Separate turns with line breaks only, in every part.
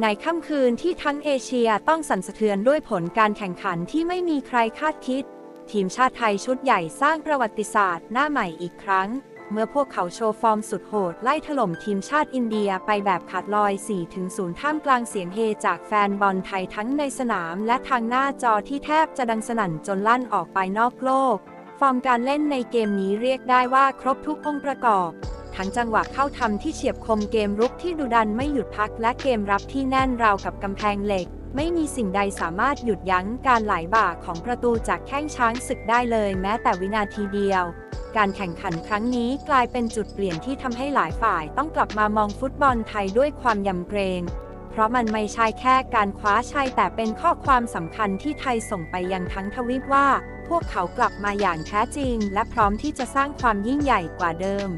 ในค่ำคืนที่ทั้งเอเชียต้องสั่นสะเทือนด้วยผลการแข่งขันที่ไม่มีใครคาดคิด ทีมชาติไทยชุดใหญ่สร้างประวัติศาสตร์หน้าใหม่อีกครั้ง เมื่อพวกเขาโชว์ฟอร์มสุดโหด ไล่ถล่มทีมชาติอินเดียไปแบบขาดลอย 4-0 ท่ามกลางเสียงเฮจากแฟนบอลไทยทั้งในสนามและทางหน้าจอที่แทบจะดังสนั่นจนลั่นออกไปนอกโลก ฟอร์มการเล่นในเกมนี้เรียกได้ว่าครบทุกองค์ประกอบ ทั้งจังหวะเข้าทำที่เฉียบคมเกมรุกที่ดุดันไม่หยุดพักและเกมรับที่แน่นราวกับกำแพงเหล็ก ไม่มีสิ่งใดสามารถหยุดยั้งการไหลบ่าของประตูจากแข้งช้างศึกได้เลยแม้แต่วินาทีเดียว การแข่งขันครั้งนี้กลายเป็นจุดเปลี่ยนที่ทำให้หลายฝ่ายต้องกลับมามองฟุตบอลไทยด้วยความยำเกรงเพราะมันไม่ใช่แค่การคว้าชัยแต่เป็นข้อความสำคัญที่ไทยส่งไปยังทั้งทวีปว่า พวกเขากลับมาอย่างแท้จริง และพร้อมที่จะสร้างความยิ่งใหญ่กว่าเดิม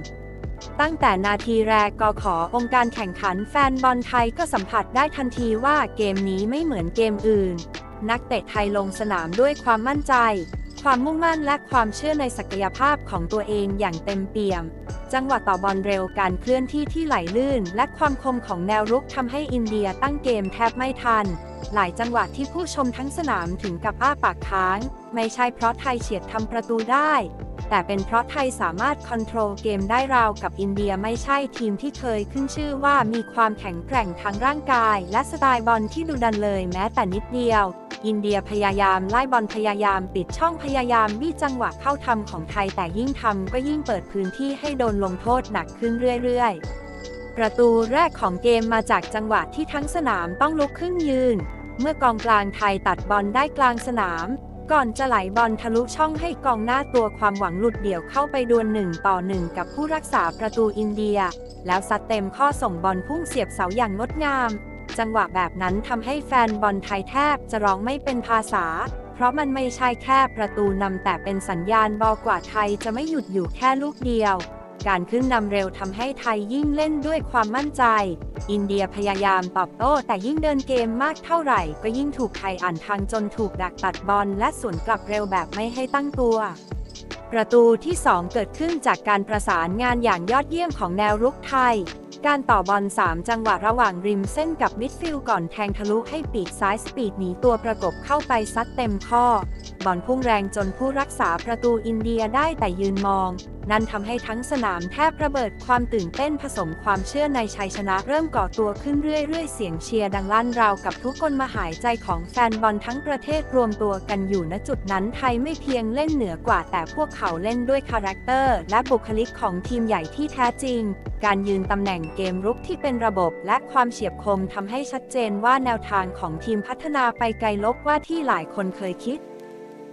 ตั้งแต่นาทีแรกกขอองค์การแข่งขันแฟนบอลไทยก็สัมผัสได้ทันทีว่าเกมนี้ไม่เหมือนเกมอื่น นักเตะไทยลงสนามด้วยความมั่นใจ ความมุ่งมั่นและความเชื่อในศักยภาพของตัวเองอย่างเต็มเปี่ยม จังหวะต่อบอลเร็วการเคลื่อนที่ที่ไหลลื่น และความคมของแนวรุกทำให้อินเดียตั้งเกมแทบไม่ทัน หลายจังหวะที่ผู้ชมทั้งสนามถึงกับอ้าปากค้าง ไม่ใช่เพราะไทยเฉียดทำประตูได้ แต่เป็นเพราะไทยสามารถคอนโทรลเกมได้ราวกับอินเดียไม่ใช่ทีมที่เคยขึ้นชื่อว่ามีความแข็งแกร่งทางร่างกาย และสไตล์บอลที่ดุดันเลยแม้แต่นิดเดียว อินเดียพยายามไล่บอลพยายามปิดช่องพยายามบี้จังหวะเข้าทำของไทยแต่ยิ่งทำก็ยิ่งเปิดพื้นที่ให้โดนลงโทษหนักขึ้นเรื่อย ๆประตูแรกของเกมมาจากจังหวะที่ทั้งสนามต้องลุกขึ้นยืน เมื่อกองกลางไทยตัดบอลได้กลางสนาม ก่อนจะไหลบอลทะลุช่องให้กองหน้าตัวความหวังหลุดเดี่ยวเข้าไปดวลหนึ่งต่อหนึ่งกับผู้รักษาประตูอินเดีย แล้วซัดเต็มข้อส่งบอลพุ่งเสียบเสาอย่างงดงาม จังหวะแบบนั้นทำให้แฟนบอลไทยแทบจะร้องไม่เป็นภาษา เพราะมันไม่ใช่แค่ประตูนำแต่เป็นสัญญาณบอกว่าไทยจะไม่หยุดอยู่แค่ลูกเดียว การขึ้นนำเร็วทำให้ไทยยิ่งเล่นด้วยความมั่นใจ อินเดียพยายามตอบโต้แต่ยิ่งเดินเกมมากเท่าไหร่ ก็ยิ่งถูกไทยอ่านทางจนถูกดักตัดบอลและสวนกลับเร็วแบบไม่ให้ตั้งตัว ประตูที่ 2 เกิดขึ้นจากการประสานงานอย่างยอดเยี่ยมของแนวรุกไทย การต่อบอล 3 จังหวะระหว่างริมเส้นกับมิดฟิลด์ก่อนแทงทะลุให้ปีกซ้ายสปีดหนีตัวประกบเข้าไปซัดเต็มข้อบอลพุ่งแรงจนผู้รักษาประตูอินเดียได้แต่ยืนมอง นั่นทำให้ทั้งสนามแทบระเบิดความตื่นเต้นผสมความเชื่อในชัยชนะเริ่มก่อตัวขึ้นเรื่อยๆ เสียงเชียร์ดังลั่นราวกับทุกคนมาหายใจของแฟนบอลทั้งประเทศรวมตัวกันอยู่ณจุดนั้นไทยไม่เพียงเล่นเหนือกว่า แต่พวกเขาเล่นด้วยคาแรคเตอร์และบุคลิกของทีมใหญ่ที่แท้จริง การยืนตำแหน่งเกมรุกที่เป็นระบบและความเฉียบคมทำให้ชัดเจนว่าแนวทางของทีมพัฒนาไปไกลลบว่าที่หลายคนเคยคิด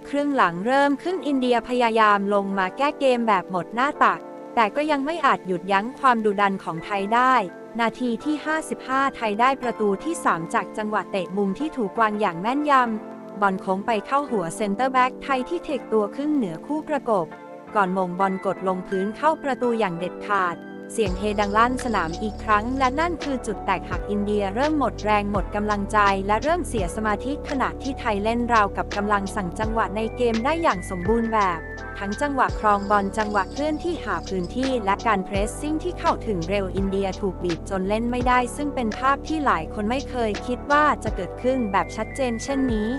ครึ่งหลังเริ่มขึ้นอินเดียพยายามลงมาแก้เกมแบบหมดหน้าตัก แต่ก็ยังไม่อาจหยุดยั้งความดุดันของไทยได้ นาทีที่ 55 ไทยได้ประตูที่ 3 จากจังหวะเตะมุมที่ถูกวางอย่างแม่นยำ บอลโค้งไปเข้าหัวเซนเตอร์แบ็กไทยที่เทคตัวขึ้นเหนือคู่ประกบ ก่อนมงบอลกดลงพื้นเข้าประตูอย่างเด็ดขาด เสียงเฮดังลั่นสนามอีกครั้ง และนั่นคือจุดแตกหักอินเดียเริ่มหมดแรงหมดกำลังใจ และเริ่มเสียสมาธิขณะที่ไทยเล่นราวกับกำลังสั่งจังหวะในเกมได้อย่างสมบูรณ์แบบ ทั้งจังหวะครองบอลจังหวะเคลื่อนที่หาพื้นที่ และการเพรสซิ่งที่เข้าถึงเร็วอินเดียถูกบีบจนเล่นไม่ได้ ซึ่งเป็นภาพที่หลายคนไม่เคยคิดว่าจะเกิดขึ้นแบบชัดเจนเช่นนี้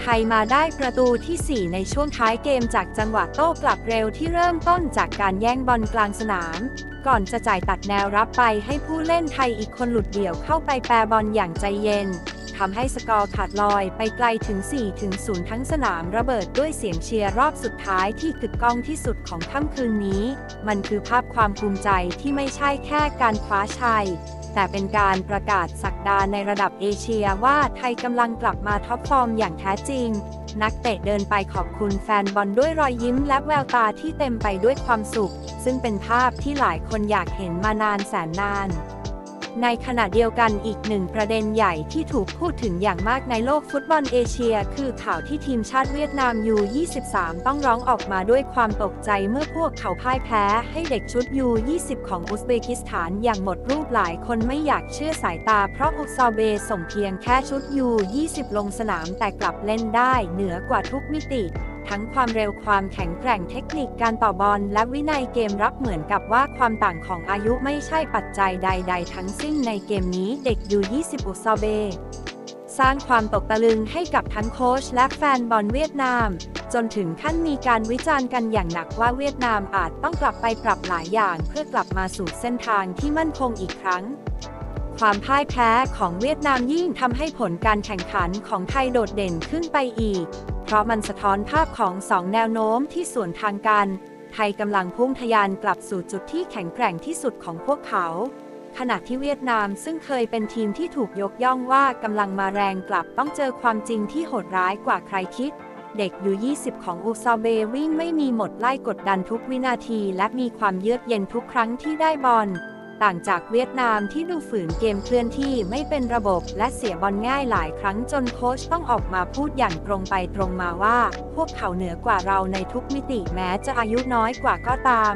ไทยมาได้ประตูที่ 4 ในช่วงท้ายเกมจากจังหวะโต้กลับเร็วที่เริ่มต้นจากการแย่งบอลกลางสนาม ก่อนจะจ่ายตัดแนวรับไปให้ผู้เล่นไทยอีกคนหลุดเดี่ยวเข้าไปแปรบอลอย่างใจเย็นทำให้สกอร์ขาดลอยไปไกลถึง 4 ถึง 0 ทั้งสนามระเบิดด้วยเสียงเชียร์รอบสุดท้ายที่กึกก้องที่สุดของค่ำคืนนี้ มันคือภาพความภูมิใจที่ไม่ใช่แค่การคว้าชัย แต่เป็นการประกาศสักดาในระดับเอเชียว่าไทยกำลังกลับมาท็อปฟอร์มอย่างแท้จริง นักเตะเดินไปขอบคุณแฟนบอลด้วยรอยยิ้มและแววตาที่เต็มไปด้วยความสุข ซึ่งเป็นภาพที่หลายคนอยากเห็นมานานแสนนาน ในขณะเดียวกันอีกหนึ่งประเด็นใหญ่ที่ถูกพูดถึงอย่างมากในโลกฟุตบอลเอเชีย คือข่าวที่ทีมชาติเวียดนามยู23ต้องร้องออกมาด้วยความตกใจเมื่อพวกเขาพ่ายแพ้ให้เด็กชุดยู20ของอุซเบกิสถานอย่างหมดรูปหลายคนไม่อยากเชื่อสายตาเพราะอุซอเบส่งเพียงแค่ชุดยู20ลงสนามแต่กลับเล่นได้เหนือกว่าทุกมิติ ทั้งความเร็วความแข็งแกร่งเทคนิคการต่อบอลและวินัยเกมรับเหมือนกับว่าความต่างของอายุไม่ใช่ปัจจัยใด ๆ ทั้งสิ้นในเกมนี้เด็กยู20อุซอเบสร้างความตกตะลึงให้กับทั้งโค้ชและแฟนบอลเวียดนาม จนถึงขั้นมีการวิจารณ์กันอย่างหนักว่าเวียดนามอาจต้องกลับไปปรับหลายอย่างเพื่อกลับมาสู่เส้นทางที่มั่นคงอีกครั้ง ความพ่ายแพ้ของเวียดนามยิ่งทำให้ผลการแข่งขันของไทยโดดเด่นขึ้นไปอีก เพราะมันสะท้อนภาพของสองแนวโน้มที่สวนทางกัน ไทยกำลังพุ่งทะยานกลับสู่จุดที่แข็งแกร่งที่สุดของพวกเขา ขณะที่เวียดนามซึ่งเคยเป็นทีมที่ถูกยกย่องว่ากำลังมาแรงกลับต้องเจอความจริงที่โหดร้ายกว่าใครคิด เด็กอยู่20 ของอูซาเบวิ่งไม่มีหมดไล่กดดันทุกวินาที และมีความเยือกเย็นทุกครั้งที่ได้บอล ต่างจากเวียดนามที่ดูฝืนเกมเคลื่อนที่ไม่เป็นระบบและเสียบอลง่ายหลายครั้งจนโค้ชต้องออกมาพูดอย่างตรงไปตรงมาว่า พวกเขาเหนือกว่าเราในทุกมิติแม้จะอายุน้อยกว่าก็ตาม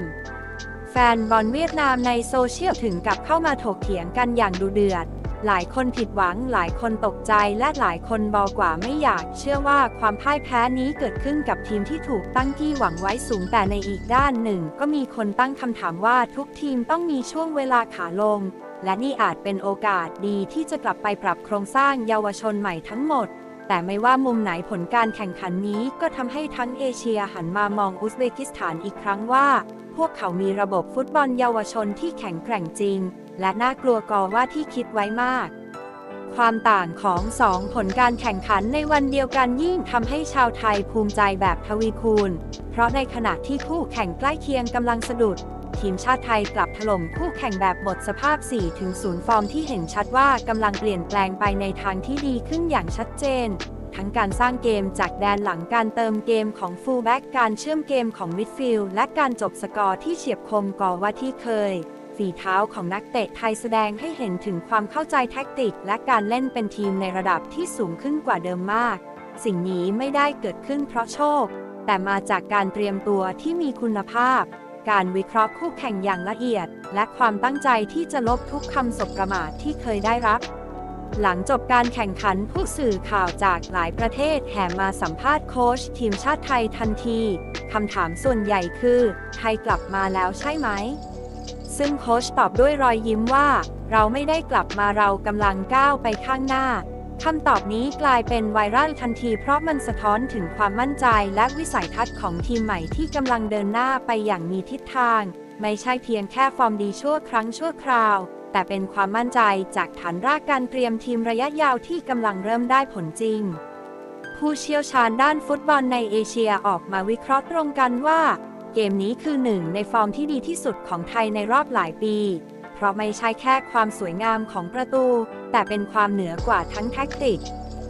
แฟนบอลเวียดนามในโซเชียลถึงกับเข้ามาถกเถียงกันอย่างดุเดือด หลายคนผิดหวังหลายคนตกใจและหลายคนบอกว่าไม่อยาก เชื่อว่าความพ่ายแพ้นี้เกิดขึ้นกับทีมที่ถูกตั้งที่หวังไว้สูงแต่ในอีกด้านหนึ่ง ก็มีคนตั้งคำถามว่าทุกทีมต้องมีช่วงเวลาขาลง และนี่อาจเป็นโอกาสดีที่จะกลับไปปรับโครงสร้างเยาวชนใหม่ทั้งหมด แต่ไม่ว่ามุมไหนผลการแข่งขันนี้ก็ทำให้ทั้งเอเชียหันมามองอุซเบกิสถานอีกครั้งว่า พวกเขามีระบบฟุตบอลเยาวชนที่แข็งแกร่งจริง และน่ากลัวกอว่าที่คิดไว้มาก ความต่างของสองผลการแข่งขันในวันเดียวกันยิ่งทำให้ชาวไทยภูมิใจแบบทวีคูณ เพราะในขณะที่คู่แข่งใกล้เคียงกำลังสะดุดทีมชาติไทยกลับถล่มคู่แข่งแบบหมดสภาพ 4-0 ฟอร์มที่เห็นชัดว่ากำลังเปลี่ยนแปลงไปในทางที่ดีขึ้นอย่างชัดเจน ทั้งการสร้างเกมจากแดนหลังการเติมเกมของฟูลแบ็กการเชื่อมเกมของมิดฟิลด์และการจบสกอร์ที่เฉียบคมกอว่าที่เคย ฝีเท้าของนักเตะไทยแสดงให้เห็นถึงความเข้าใจแท็กติก และการเล่นเป็นทีมในระดับที่สูงขึ้นกว่าเดิมมาก สิ่งนี้ไม่ได้เกิดขึ้นเพราะโชค แต่มาจากการเตรียมตัวที่มีคุณภาพ การวิเคราะห์คู่แข่งอย่างละเอียด และความตั้งใจที่จะลบทุกคำสบประมาทที่เคยได้รับ หลังจบการแข่งขันผู้สื่อข่าวจากหลายประเทศแห่มาสัมภาษณ์โค้ชทีมชาติไทยทันทีคำถามส่วนใหญ่คือ ไทยกลับมาแล้วใช่ไหม ซึ่งโค้ชตอบด้วยรอยยิ้มว่า เราไม่ได้กลับมาเรากำลังก้าวไปข้างหน้าคำตอบนี้กลายเป็นไวรัลทันทีเพราะมันสะท้อนถึงความมั่นใจและวิสัยทัศน์ของทีมใหม่ที่กำลังเดินหน้าไปอย่างมีทิศทาง ไม่ใช่เพียงแค่ฟอร์มดีชั่วครั้งชั่วคราว แต่เป็นความมั่นใจจากฐานรากการเตรียมทีมระยะยาวที่กำลังเริ่มได้ผลจริง ผู้เชี่ยวชาญด้านฟุตบอลในเอเชียออกมาวิเคราะห์ตรงกันว่า เกมนี้คือหนึ่งในฟอร์มที่ดีที่สุดของไทยในรอบหลายปี เพราะไม่ใช่แค่ความสวยงามของประตู แต่เป็นความเหนือกว่าทั้งแท็กติก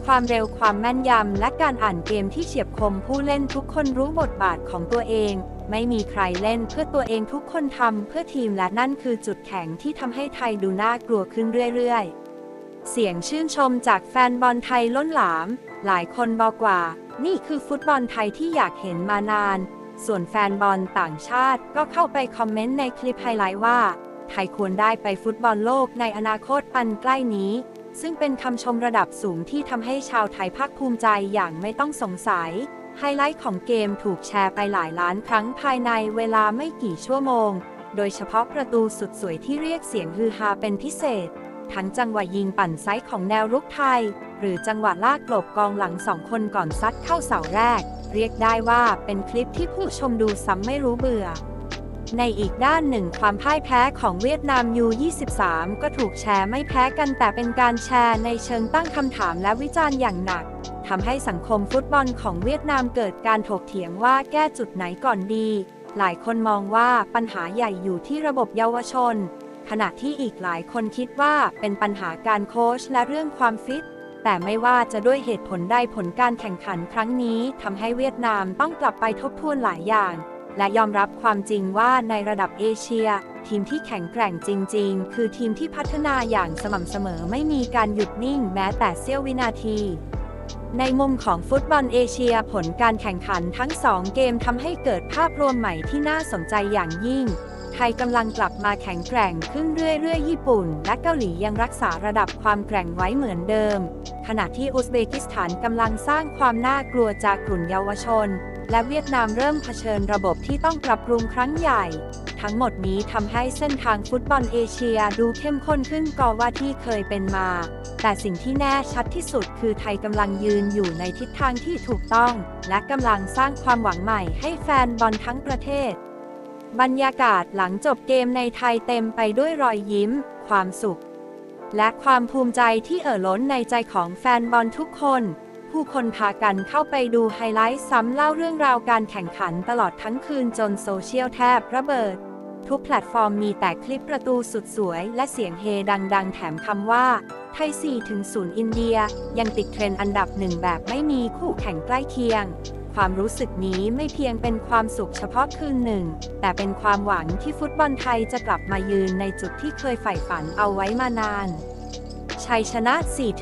ความเร็วความแม่นยำ และการอ่านเกมที่เฉียบคมผู้เล่นทุกคนรู้บทบาทของตัวเอง ไม่มีใครเล่นเพื่อตัวเองทุกคนทำเพื่อทีมและนั่นคือจุดแข็งที่ทำให้ไทยดูน่ากลัวขึ้นเรื่อยๆ เสียงชื่นชมจากแฟนบอลไทยล้นหลาม หลายคนบอกว่า นี่คือฟุตบอลไทยที่อยากเห็นมานาน ส่วนแฟนบอลต่างชาติก็เข้าไปคอมเมนต์ในคลิปไฮไลท์ว่า ไทยควรได้ไปฟุตบอลโลกในอนาคตอันใกล้นี้ ซึ่งเป็นคำชมระดับสูงที่ทำให้ชาวไทยภาคภูมิใจอย่างไม่ต้องสงสัย ไฮไลท์ของเกมถูกแชร์ไปหลายล้านครั้งภายในเวลาไม่กี่ชั่วโมง โดยเฉพาะประตูสุดสวยที่เรียกเสียงฮือฮาเป็นพิเศษ ทั้งจังหวะยิงปั่นไซส์ของแนวรุกไทย หรือจังหวะลากกลบกองหลังสองคนก่อนซัดเข้าเสาแรก เรียกได้ว่าเป็นคลิปที่ผู้ชมดูซ้ำไม่รู้เบื่อ ในอีกด้านหนึ่งความพ่ายแพ้ของเวียดนาม U23 ก็ถูกแชร์ไม่แพ้กันแต่เป็นการแชร์ในเชิงตั้งคำถามและวิจารณ์อย่างหนักทำให้สังคมฟุตบอลของเวียดนามเกิดการถกเถียงว่าแก้จุดไหนก่อนดี หลายคนมองว่าปัญหาใหญ่อยู่ที่ระบบเยาวชน ขณะที่อีกหลายคนคิดว่าเป็นปัญหาการโค้ชและเรื่องความฟิต แต่ไม่ว่าจะด้วยเหตุผลใดผลการแข่งขันครั้งนี้ทำให้เวียดนามต้องกลับไปทบทวนหลายอย่าง และยอมรับความจริงว่าในระดับเอเชีย ทีมที่แข็งแกร่งจริง ๆ คือทีมที่พัฒนาอย่างสม่ำเสมอไม่มีการหยุดนิ่งแม้แต่เสี้ยววินาทีในมุมของฟุตบอลเอเชียผลการแข่งขันทั้ง 2 เกมทำให้เกิดภาพรวมใหม่ที่น่าสนใจอย่างยิ่ง ไทยกำลังกลับมาแข็งแกร่งขึ้นเรื่อยๆ ญี่ปุ่น และเกาหลียังรักษาระดับความแกร่งไว้เหมือนเดิม ขณะที่อุซเบกิสถานกำลังสร้างความน่ากลัวจากกลุ่มเยาวชน และเวียดนามเริ่มเผชิญระบบที่ต้องปรับปรุงครั้งใหญ่ ทั้งหมดนี้ทำให้เส้นทางฟุตบอลเอเชียดูเข้มข้นขึ้นกว่าที่เคยเป็นมา แต่สิ่งที่แน่ชัดที่สุดคือไทยกำลังยืนอยู่ในทิศทางที่ถูกต้อง และกำลังสร้างความหวังใหม่ให้แฟนบอลทั้งประเทศ บรรยากาศหลังจบเกมในไทยเต็มไปด้วยรอยยิ้ม ความสุข และความภูมิใจที่เอ่อล้นในใจของแฟนบอลทุกคน ผู้คนพากันเข้าไปดูไฮไลท์ซ้ำเล่าเรื่องราวการแข่งขันตลอดทั้งคืนจนโซเชียลแทบระเบิด ทุกแพลตฟอร์มมีแต่คลิปประตูสุดสวย และเสียงเฮดัง ๆ แถมคำว่าไทย4ถึง0อินเดีย ยังติดเทรนด์อันดับหนึ่งแบบไม่มีคู่แข่งใกล้เคียง ความรู้สึกนี้ไม่เพียงเป็นความสุขเฉพาะคืนหนึ่ง แต่เป็นความหวังที่ฟุตบอลไทยจะกลับมายืนในจุดที่เคยใฝ่ฝันเอาไว้มานานชัยชนะ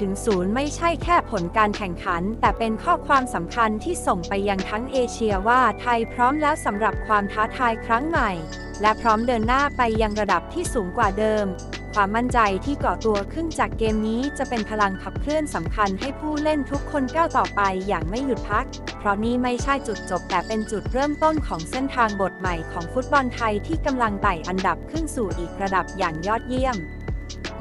4-0 ไม่ใช่แค่ผลการแข่งขัน แต่เป็นข้อความสำคัญที่ส่งไปยังทั้งเอเชียว่าไทยพร้อมแล้วสำหรับความท้าทายครั้งใหม่ และพร้อมเดินหน้าไปยังระดับที่สูงกว่าเดิม ความมั่นใจที่ก่อตัวขึ้นจากเกมนี้จะเป็นพลังขับเคลื่อนสำคัญให้ผู้เล่นทุกคนก้าวต่อไปอย่างไม่หยุดพัก เพราะนี่ไม่ใช่จุดจบแต่เป็นจุดเริ่มต้นของเส้นทางบทใหม่ของฟุตบอลไทยที่กำลังไต่อันดับขึ้นสู่อีกระดับอย่างยอดเยี่ยม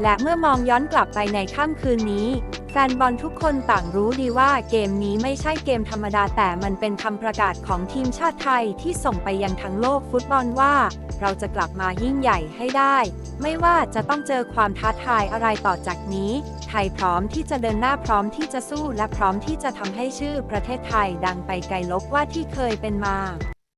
และเมื่อมองย้อนกลับไปในค่ำคืนนี้ แฟนบอลทุกคนต่างรู้ดีว่าเกมนี้ไม่ใช่เกมธรรมดาแต่มันเป็นคำประกาศของทีมชาติไทยที่ส่งไปยังทั้งโลกฟุตบอลว่า เราจะกลับมายิ่งใหญ่ให้ได้ ไม่ว่าจะต้องเจอความท้าทายอะไรต่อจากนี้ ไทยพร้อมที่จะเดินหน้าพร้อมที่จะสู้และพร้อมที่จะทำให้ชื่อประเทศไทยดังไปไกลลบว่าที่เคยเป็นมา